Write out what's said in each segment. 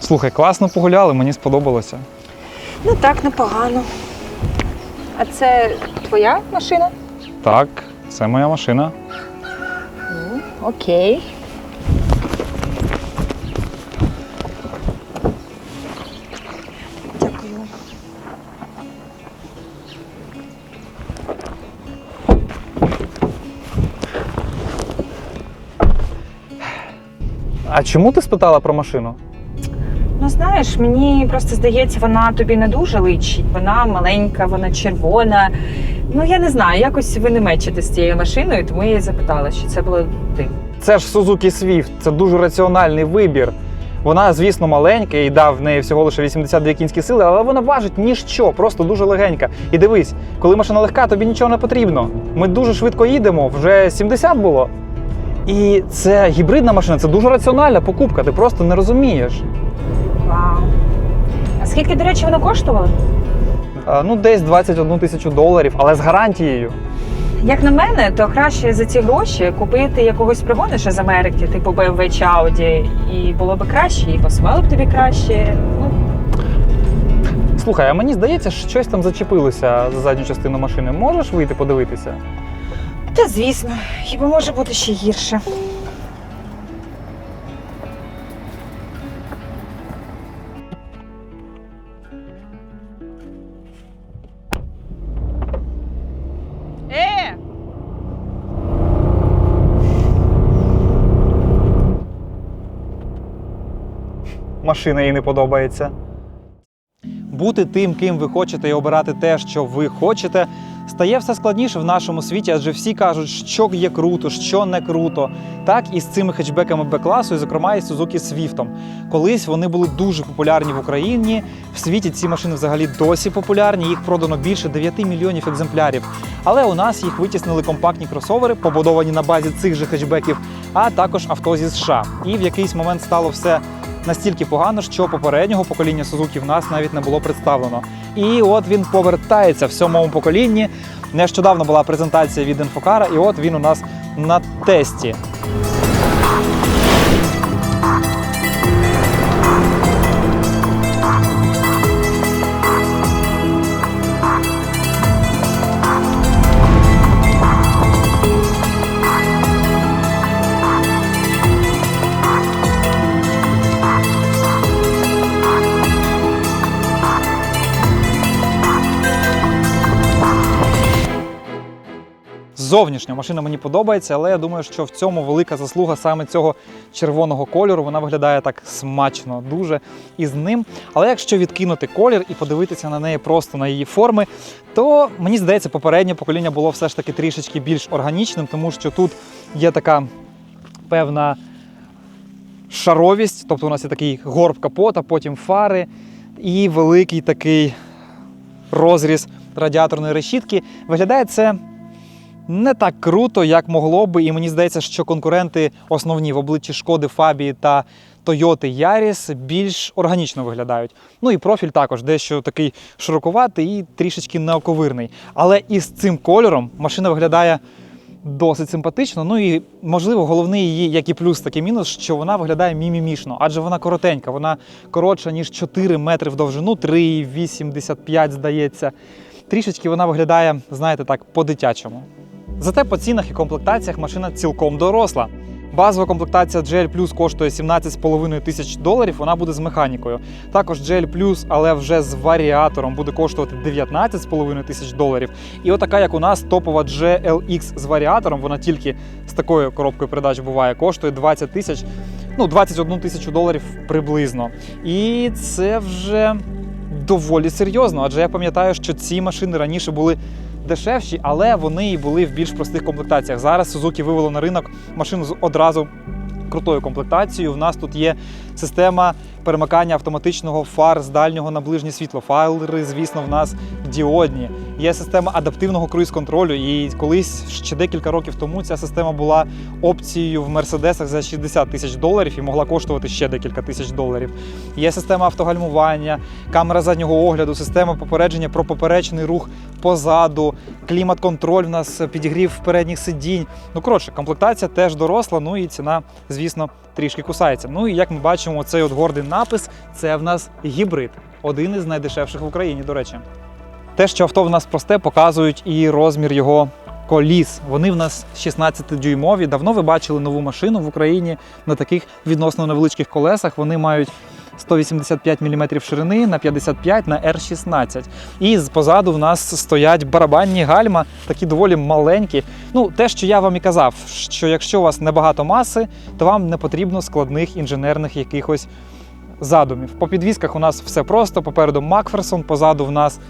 Слухай, класно погуляли, мені сподобалося. Ну так, непогано. А це твоя машина? Так, це моя машина. Ну, окей. Дякую. А чому ти спитала про машину? Знаєш, мені просто здається, вона тобі не дуже личить. Вона маленька, вона червона. Ну я не знаю, якось ви не мечите з цією машиною, тому я її запитала, що це було ти. Це ж Suzuki Swift, це дуже раціональний вибір. Вона, звісно, маленька і дав в неї всього лише 82 кінські сили, але вона важить ніщо, просто дуже легенька. І дивись, коли машина легка, тобі нічого не потрібно. Ми дуже швидко їдемо, вже 70 було. І це гібридна машина, це дуже раціональна покупка, ти просто не розумієш. Вау. А скільки, до речі, вона коштувала? А, Ну, десь 21 тисячу доларів, але з гарантією. Як на мене, то краще за ці гроші купити якогось пригониша з Америки, типу BMW чи Audi, і було б краще, і посувало б тобі краще. Ну, Слухай, а мені здається, що щось там зачепилося за задню частину машини. Можеш вийти подивитися? та звісно, хіба може бути ще гірше. Машина їй не подобається. Бути тим, ким ви хочете, і обирати те, що ви хочете, стає все складніше в нашому світі, адже всі кажуть, що є круто, що не круто. Так і з цими хетчбеками Б-класу, і зокрема і Suzuki Swift. Колись вони були дуже популярні в Україні. В світі ці машини взагалі досі популярні. Їх продано більше 9 мільйонів екземплярів. Але у нас їх витіснили компактні кросовери, побудовані на базі цих же хетчбеків, а також авто зі США. І в якийсь момент стало все настільки погано, що попереднього покоління Сузуки в нас навіть не було представлено. І от він повертається в сьомому поколінні. Нещодавно була презентація від інфокара, і от він у нас на тесті. Зовнішньо машина мені подобається, але я думаю, що в цьому велика заслуга саме цього червоного кольору. Вона виглядає так смачно, дуже із ним. Але якщо відкинути колір і подивитися на неї просто на її форми, то мені здається, попереднє покоління було все ж таки трішечки більш органічним, тому що тут є така певна шаровість, тобто у нас є такий горб капота, потім фари і великий такий розріз радіаторної решітки. Виглядає це не так круто, як могло би, і мені здається, що конкуренти основні в обличчі шкоди Фабії та Toyota Yaris більш органічно виглядають. Ну і профіль також дещо такий широкуватий і трішечки неоковирний. Але із цим кольором машина виглядає досить симпатично. Ну і можливо, головний її, як і плюс, так і мінус, що вона виглядає мімімішно, адже вона коротенька, вона коротша, ніж 4 метри в довжину, 3,85, здається. Трішечки вона виглядає, знаєте, так, по-дитячому. Зате по цінах і комплектаціях машина цілком доросла. Базова комплектація GL Plus коштує 17,5 тисяч доларів, вона буде з механікою. Також GL Plus, але вже з варіатором, буде коштувати 19,5 тисяч доларів. І отака, як у нас, топова GLX з варіатором, вона тільки з такою коробкою передач буває, коштує 20 тисяч, ну 21 тисячу доларів приблизно. І це вже доволі серйозно, адже я пам'ятаю, що ці машини раніше були дешевші, але вони і були в більш простих комплектаціях. Зараз Suzuki вивело на ринок машину з одразу крутою комплектацією. У нас тут є система перемикання автоматичного фар з дальнього на ближнє світло. Фари, звісно, в нас діодні. Є система адаптивного круїз-контролю. І колись ще декілька років тому ця система була опцією в мерседесах за 60 тисяч доларів і могла коштувати ще декілька тисяч доларів. Є система автогальмування, камера заднього огляду, система попередження про поперечний рух позаду, клімат-контроль в нас підігрів передніх сидінь. Ну коротше, комплектація теж доросла. Ну і ціна, звісно, трішки кусається. Ну і як ми бачимо, цей от гордий напис. Це в нас гібрид, один із найдешевших в Україні, до речі. Те, що авто в нас просте, показують і розмір його коліс. Вони в нас 16-дюймові. Давно ви бачили нову машину в Україні на таких відносно невеличких колесах. Вони мають 185 мм ширини на 55 на R16. І з- позаду в нас стоять барабанні гальма, такі доволі маленькі. Ну, те, що я вам і казав, що якщо у вас небагато маси, то вам не потрібно складних інженерних якихось задумів. По підвісках у нас все просто. Попереду Макферсон, позаду в нас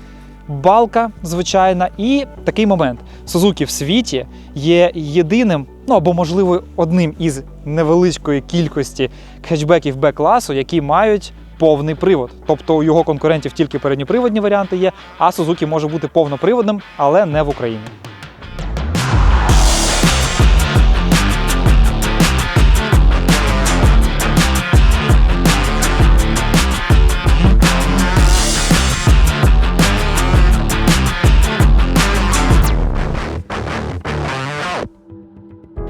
балка звичайна. І такий момент: Сузуки в світі є єдиним, ну або, можливо, одним із невеличкої кількості хетчбеків Б-класу, які мають повний привод. Тобто у його конкурентів тільки передньоприводні варіанти є, а Suzuki може бути повноприводним, але не в Україні.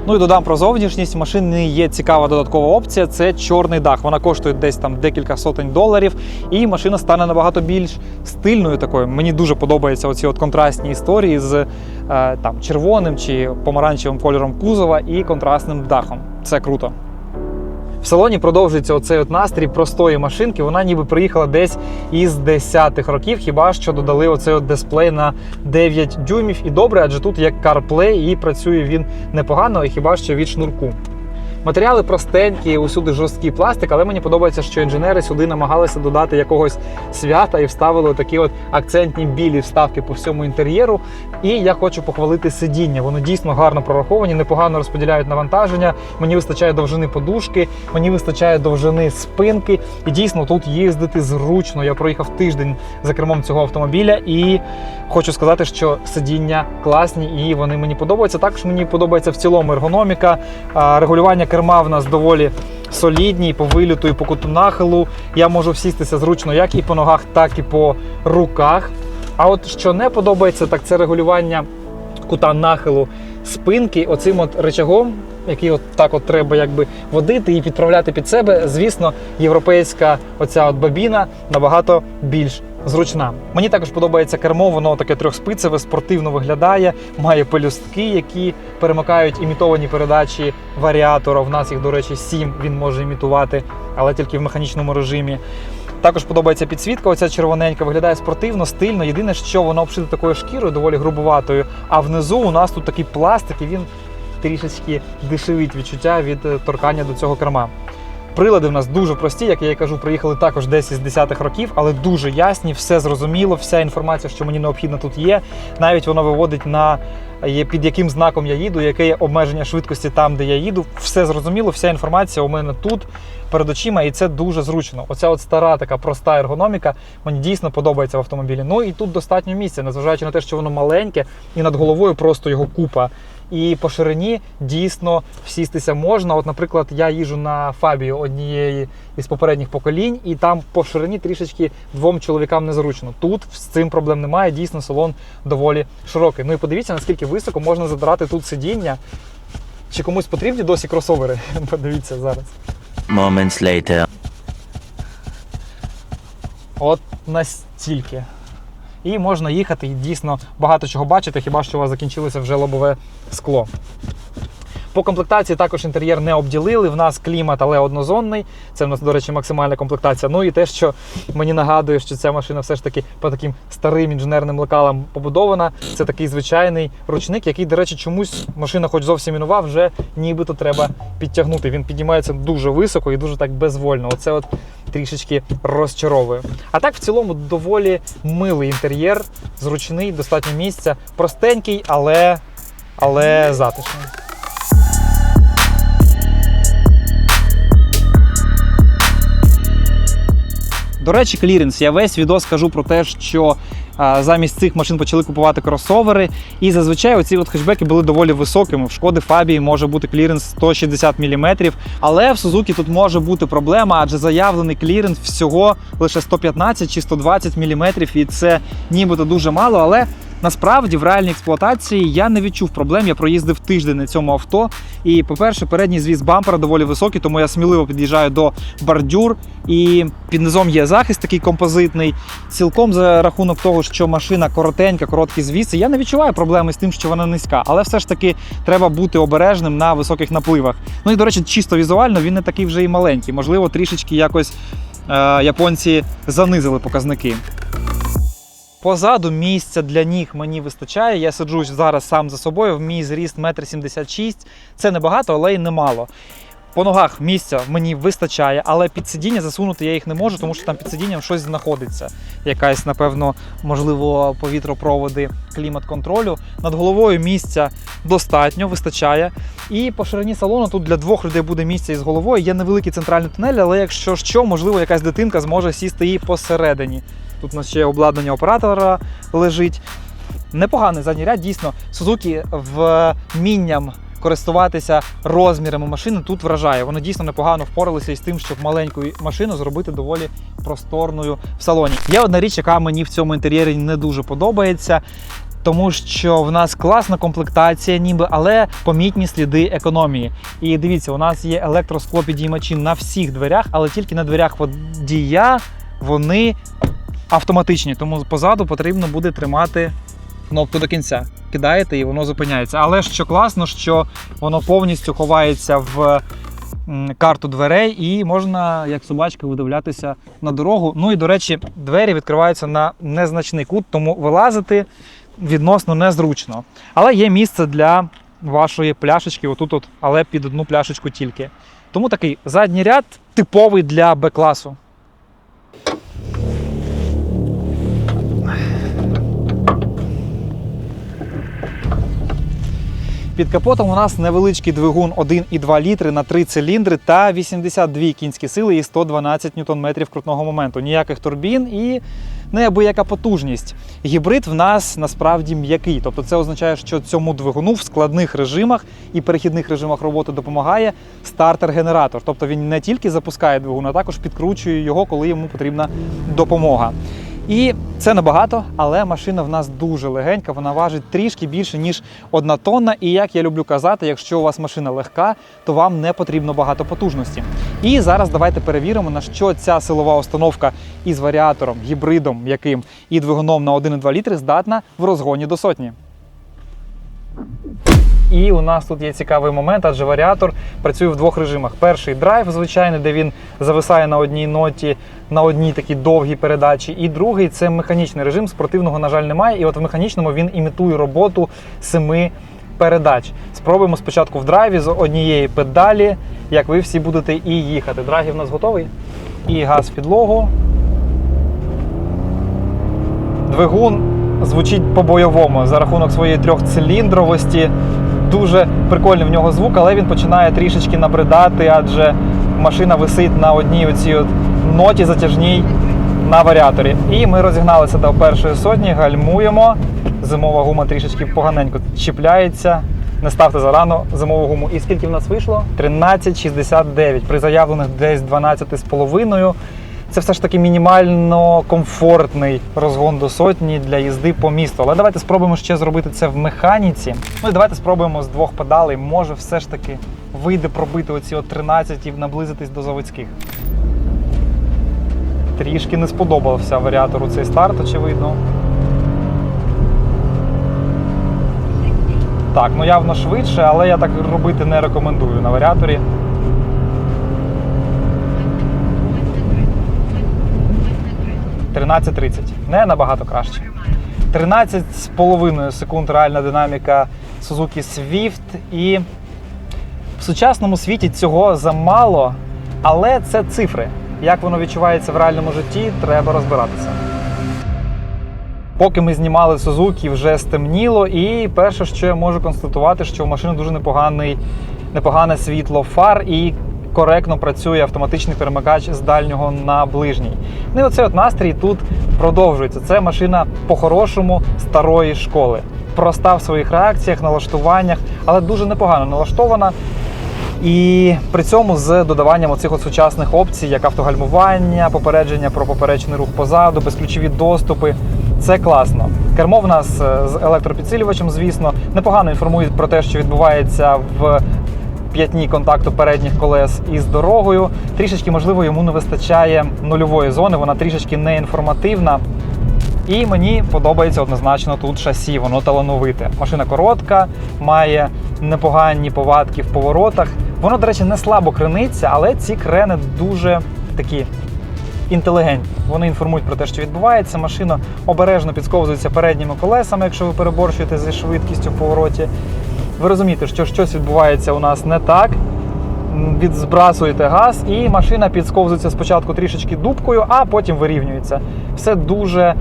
Ну і додам про зовнішність. Машини є цікава додаткова опція. Це чорний дах. Вона коштує десь там декілька сотень доларів, і машина стане набагато більш стильною такою. Мені дуже подобаються оці от контрастні історії з е, там червоним чи помаранчевим кольором кузова і контрастним дахом. Це круто. В салоні продовжується оцей от настрій простої машинки. Вона ніби приїхала десь із 10-х років, хіба що додали оцей от дисплей на 9 дюймів. І добре, адже тут є CarPlay і працює він непогано, і хіба що від шнурку. Матеріали простенькі, усюди жорсткий пластик, але мені подобається, що інженери сюди намагалися додати якогось свята і вставили такі от акцентні білі вставки по всьому інтер'єру. І я хочу похвалити сидіння. Воно дійсно гарно прораховані, непогано розподіляють навантаження. Мені вистачає довжини подушки, мені вистачає довжини спинки. І дійсно тут їздити зручно. Я проїхав тиждень за кермом цього автомобіля і хочу сказати, що сидіння класні і вони мені подобаються. Також мені подобається в цілому ергономіка, регулювання керма в нас доволі солідні по виліту, і по куту нахилу. Я можу всістися зручно як і по ногах, так і по руках. А от що не подобається, так це регулювання кута нахилу спинки оцим от речагом, який от так от треба якби водити і підправляти під себе. Звісно, європейська оця от бабіна набагато більш зручна. Мені також подобається кермо, воно таке трьохспицеве, спортивно виглядає, має пелюстки, які перемикають імітовані передачі варіатора. В нас їх, до речі, сім він може імітувати, але тільки в механічному режимі. Також подобається підсвітка, оця червоненька, виглядає спортивно, стильно. Єдине, що воно обшите такою шкірою, доволі грубуватою. А внизу у нас тут такий пластик, і він трішечки дешевить відчуття від е, торкання до цього керма. Прилади в нас дуже прості, як я і кажу, приїхали також десь із 10-х років, але дуже ясні, все зрозуміло, вся інформація, що мені необхідна тут є. Навіть воно виводить на під яким знаком я їду, яке є обмеження швидкості там, де я їду. Все зрозуміло, вся інформація у мене тут перед очима, і це дуже зручно. Оця от стара така проста ергономіка мені дійсно подобається в автомобілі. Ну і тут достатньо місця, незважаючи на те, що воно маленьке, і над головою просто його купа. І по ширині дійсно всістися можна. От, наприклад, я їжу на Фабію однієї із попередніх поколінь, і там по ширині трішечки двом чоловікам незручно. Тут з цим проблем немає. Дійсно, салон доволі широкий. Ну і подивіться, наскільки високо можна задрати тут сидіння. Чи комусь потрібні досі кросовери? Подивіться зараз. Moments later. От настільки. І можна їхати і дійсно багато чого бачити, хіба що у вас закінчилося вже лобове скло. По комплектації також інтер'єр не обділили. В нас клімат, але однозонний. Це в нас, до речі, максимальна комплектація. Ну і те, що мені нагадує, що ця машина все ж таки по таким старим інженерним лекалам побудована. Це такий звичайний ручник, який, до речі, чомусь машина, хоч зовсім і нова, вже нібито треба підтягнути. Він піднімається дуже високо і дуже так безвольно. Оце от трішечки розчаровує. А так, в цілому, доволі милий інтер'єр, зручний, достатньо місця, простенький, але, але затишний. До речі, кліренс. Я весь відео скажу про те, що замість цих машин почали купувати кросовери. І зазвичай оці от хетчбеки були доволі високими. В шкоди Фабії може бути кліренс 160 мм. Але в Сузукі тут може бути проблема, адже заявлений кліренс всього лише 115 чи 120 мм. І це нібито дуже мало. Але Насправді, в реальній експлуатації я не відчув проблем. Я проїздив тиждень на цьому авто. І, по-перше, передній звіс бампера доволі високий, тому я сміливо під'їжджаю до бордюр. І під низом є захист такий композитний. Цілком за рахунок того, що машина коротенька, короткі звіси. Я не відчуваю проблеми з тим, що вона низька, але все ж таки треба бути обережним на високих напливах. Ну і до речі, чисто візуально він не такий вже і маленький. Можливо, трішечки якось е, японці занизили показники. Позаду місця для ніг мені вистачає. Я сиджусь зараз сам за собою. В мій зріст 1,76 м. Це небагато, але й немало. По ногах місця мені вистачає, але під сидіння засунути я їх не можу, тому що там під сидінням щось знаходиться. Якась, напевно, можливо, повітропроводи клімат-контролю. Над головою місця достатньо, вистачає. І по ширині салону тут для двох людей буде місце із головою. Є невеликий центральний тунель, але якщо що, можливо, якась дитинка зможе сісти і посередині. Тут у нас ще обладнання оператора лежить. Непоганий задній ряд, дійсно. Сузуки вмінням користуватися розмірами машини тут вражає. Вони дійсно непогано впоралися із тим, щоб маленьку машину зробити доволі просторною в салоні. Є одна річ, яка мені в цьому інтер'єрі не дуже подобається. Тому що в нас класна комплектація, ніби, але помітні сліди економії. І дивіться, у нас є електросклопідіймачі на всіх дверях, але тільки на дверях водія вони автоматичні, тому позаду потрібно буде тримати кнопку до кінця. Кидаєте і воно зупиняється. Але що класно, що воно повністю ховається в карту дверей, і можна, як собачка, видивлятися на дорогу. Ну і до речі, двері відкриваються на незначний кут, тому вилазити відносно незручно. Але є місце для вашої пляшечки, отут, от, але під одну пляшечку тільки. Тому такий задній ряд типовий для Б-класу. Під капотом у нас невеличкий двигун 1,2 літри на 3 циліндри та 82 кінські сили і 112 ньютон-метрів крутного моменту. Ніяких турбін і неабияка потужність. Гібрид в нас насправді м'який. Тобто це означає, що цьому двигуну в складних режимах і перехідних режимах роботи допомагає стартер-генератор. Тобто він не тільки запускає двигун, а також підкручує його, коли йому потрібна допомога. І це небагато, але машина в нас дуже легенька. Вона важить трішки більше, ніж одна тонна. І як я люблю казати, якщо у вас машина легка, то вам не потрібно багато потужності. І зараз давайте перевіримо, на що ця силова установка із варіатором, гібридом яким і двигуном на 1,2 літри здатна в розгоні до сотні. І у нас тут є цікавий момент, адже варіатор працює в двох режимах. Перший драйв, звичайний, де він зависає на одній ноті, на одній такій довгій передачі. І другий це механічний режим. Спортивного, на жаль, немає. І от в механічному він імітує роботу семи передач. Спробуємо спочатку в драйві з однієї педалі, як ви всі будете і їхати. Драйв у нас готовий. І газ підлогу. Двигун звучить по-бойовому за рахунок своєї трьохциліндровості. Дуже прикольний в нього звук, але він починає трішечки набридати, адже машина висить на одній оцій от ноті затяжній на варіаторі. І ми розігналися до першої сотні, гальмуємо. Зимова гума трішечки поганенько чіпляється. Не ставте зарано зимову гуму. І скільки в нас вийшло? 13,69. При заявлених десь 12,5. Це все ж таки мінімально комфортний розгон до сотні для їзди по місту. Але давайте спробуємо ще зробити це в механіці. Ну і давайте спробуємо з двох педалей. Може, все ж таки вийде пробити оці от 13 і наблизитись до заводських. Трішки не сподобався варіатору цей старт, очевидно. Так, ну явно швидше, але я так робити не рекомендую на варіаторі. – 13.30. Не набагато краще. 13,5 секунд реальна динаміка Suzuki Swift. І в сучасному світі цього замало, але це цифри. Як воно відчувається в реальному житті, треба розбиратися. Поки ми знімали Сузуки, вже стемніло, і перше, що я можу констатувати, що у машини дуже непоганий, непогане світло фар і коректно працює автоматичний перемикач з дальнього на ближній. Ну і оцей от настрій тут продовжується. Це машина по-хорошому старої школи. Проста в своїх реакціях, налаштуваннях, але дуже непогано налаштована. І при цьому з додаванням оцих от сучасних опцій, як автогальмування, попередження про поперечний рух позаду, безключові доступи. Це класно. Кермо в нас е, з електропідсилювачем, звісно, непогано інформують про те, що відбувається в п'ятні контакту передніх колес із дорогою. Трішечки, можливо, йому не вистачає нульової зони, вона трішечки неінформативна. І мені подобається однозначно тут шасі, воно талановите. Машина коротка, має непогані повадки в поворотах. Воно, до речі, не слабо крениться, але ці крени дуже такі інтелігентні. Вони інформують про те, що відбувається. Машина обережно підсковзується передніми колесами, якщо ви переборщуєте зі швидкістю в повороті. Ви розумієте, що щось відбувається у нас не так. Відзбрасуєте газ, і машина підсковзується спочатку трішечки дубкою, а потім вирівнюється. Все дуже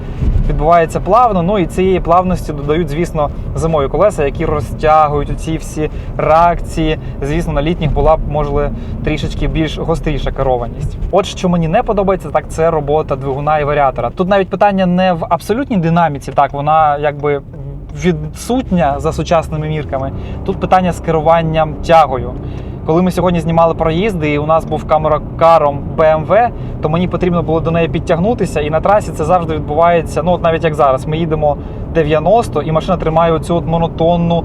відбувається плавно. Ну і цієї плавності додають, звісно, зимові колеса, які розтягують ці всі реакції. Звісно, на літніх була б, можливо, трішечки більш гостріша керованість. От що мені не подобається, так це робота двигуна і варіатора. Тут навіть питання не в абсолютній динаміці, так вона якби відсутня за сучасними мірками. Тут питання з керуванням тягою. Коли ми сьогодні знімали проїзди, і у нас був камерокаром BMW, то мені потрібно було до неї підтягнутися, і на трасі це завжди відбувається. Ну, от навіть як зараз, ми їдемо 90, і машина тримає оцю от монотонну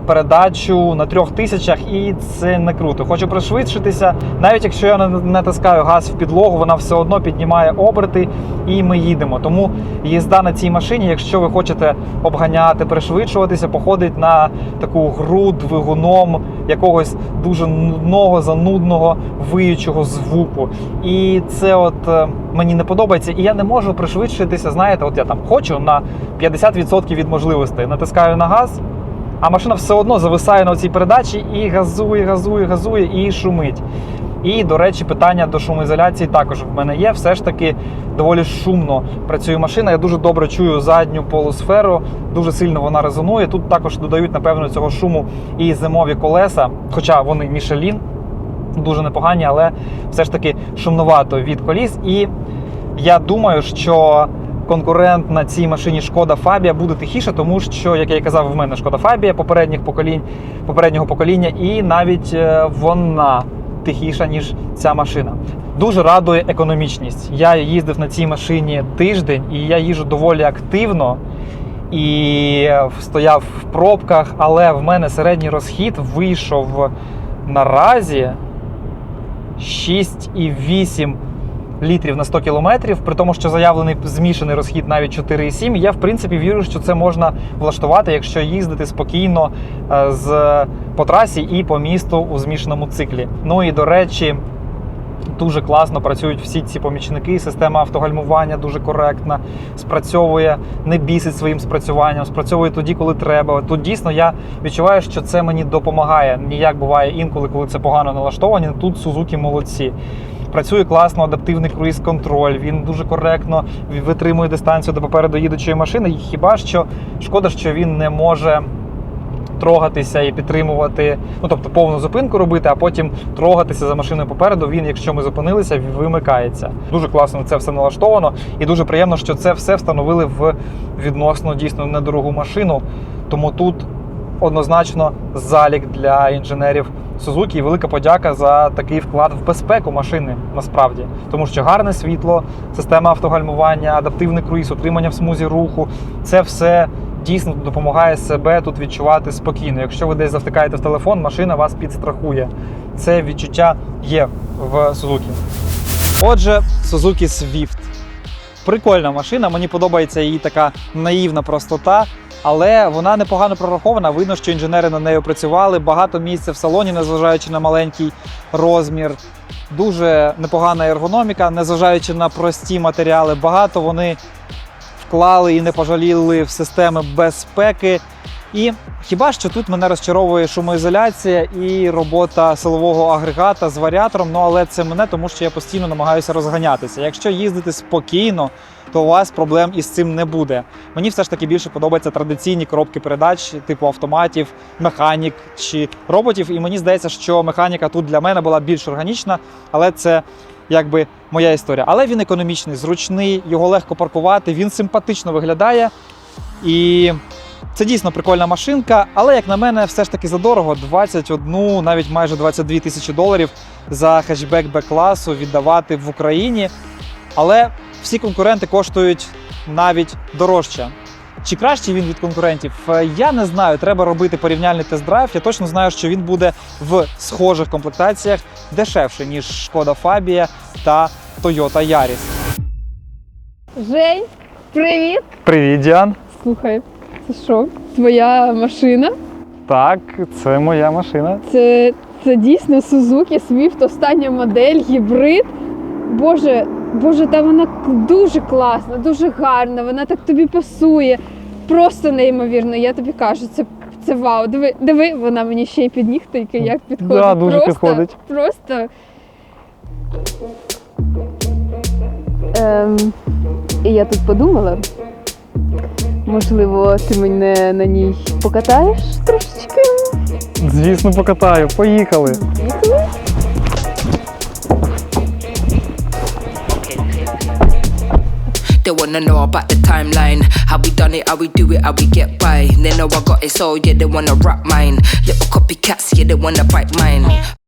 передачу на трьох тисячах, і це не круто. Хочу пришвидшитися. Навіть якщо я натискаю газ в підлогу, вона все одно піднімає оберти, і ми їдемо. Тому їзда на цій машині, якщо ви хочете обганяти, пришвидшуватися, походить на таку гру двигуном якогось дуже нудного, занудного виючого звуку. І це от е, мені не подобається. І я не можу пришвидшитися. Знаєте, от я там хочу на 50% від можливостей. Натискаю на газ, а машина все одно зависає на цій передачі і газує, газує, газує і шумить. І, до речі, питання до шумоізоляції також в мене є. Все ж таки доволі шумно працює машина. Я дуже добре чую задню полусферу, дуже сильно вона резонує. Тут також додають, напевно, цього шуму і зимові колеса, хоча вони Мішелін, дуже непогані, але все ж таки шумновато від коліс. І я думаю, що конкурент на цій машині Шкода Фабія буде тихіше, тому що, як я і казав, в мене Шкода Фабія попередніх поколінь, попереднього покоління, і навіть е, вона тихіша, ніж ця машина. Дуже радує економічність. Я їздив на цій машині тиждень, і я їжу доволі активно. І стояв в пробках, але в мене середній розхід вийшов наразі 6,8 літрів на 100 кілометрів, при тому, що заявлений змішаний розхід навіть 4,7. Я в принципі вірю, що це можна влаштувати, якщо їздити спокійно е, з по трасі і по місту у змішаному циклі. Ну і до речі. Дуже класно працюють всі ці помічники. Система автогальмування дуже коректна, спрацьовує, не бісить своїм спрацюванням, спрацьовує тоді, коли треба. Тут дійсно я відчуваю, що це мені допомагає. Ніяк буває інколи, коли це погано налаштовані. Тут Сузуки молодці. Працює класно, адаптивний круїз-контроль. Він дуже коректно витримує дистанцію до попереду їдучої машини. Хіба що шкода, що він не може трогатися і підтримувати, ну тобто повну зупинку робити, а потім трогатися за машиною попереду. Він, якщо ми зупинилися, вимикається. Дуже класно це все налаштовано, і дуже приємно, що це все встановили в відносно дійсно недорогу машину. Тому тут однозначно залік для інженерів Suzuki і велика подяка за такий вклад в безпеку машини насправді, тому що гарне світло, система автогальмування, адаптивний круїз, утримання в смузі руху це все дійсно допомагає себе тут відчувати спокійно. Якщо ви десь завтикаєте в телефон, машина вас підстрахує. Це відчуття є в Suzuki. Отже, Suzuki Swift. Прикольна машина, мені подобається її така наївна простота, але вона непогано прорахована. Видно, що інженери над нею працювали. Багато місця в салоні, незважаючи на маленький розмір. Дуже непогана ергономіка, незважаючи на прості матеріали. Багато вони вклали і не пожаліли в системи безпеки. І хіба що тут мене розчаровує шумоізоляція і робота силового агрегата з варіатором. Ну але це мене, тому що я постійно намагаюся розганятися. Якщо їздити спокійно, то у вас проблем із цим не буде. Мені все ж таки більше подобаються традиційні коробки передач, типу автоматів, механік чи роботів. І мені здається, що механіка тут для мене була більш органічна, але це якби моя історія. Але він економічний, зручний, його легко паркувати, він симпатично виглядає. І це дійсно прикольна машинка, але як на мене, все ж таки задорого. 21, навіть майже 22 тисячі доларів за хетчбек Б-класу віддавати в Україні. Але всі конкуренти коштують навіть дорожча. Чи кращий він від конкурентів? Е, Я не знаю. Треба робити порівняльний тест-драйв. Я точно знаю, що він буде в схожих комплектаціях дешевше, ніж Шкода Фабія та Toyota Yaris. Жень, привіт! Привіт, Діан. Слухай, це що? Твоя машина? Так, це моя машина. Це, це дійсно Suzuki Swift, остання модель, гібрид. Боже, боже, та вона дуже класна, дуже гарна, вона так тобі пасує. Просто неймовірно, я тобі кажу, це, це вау. Диви, диви, вона мені ще й під нігтики як підходить. Да, дуже просто, підходить. Просто. Ем, і я тут подумала. Можливо, ти мене на ній покатаєш трошечки? Звісно, покатаю. Поїхали. Поїхали? They wanna know about the timeline. How we done it, how we do it, how we get by. They know I got it, so yeah, they wanna rap mine. Little copycats, yeah, they wanna bite mine.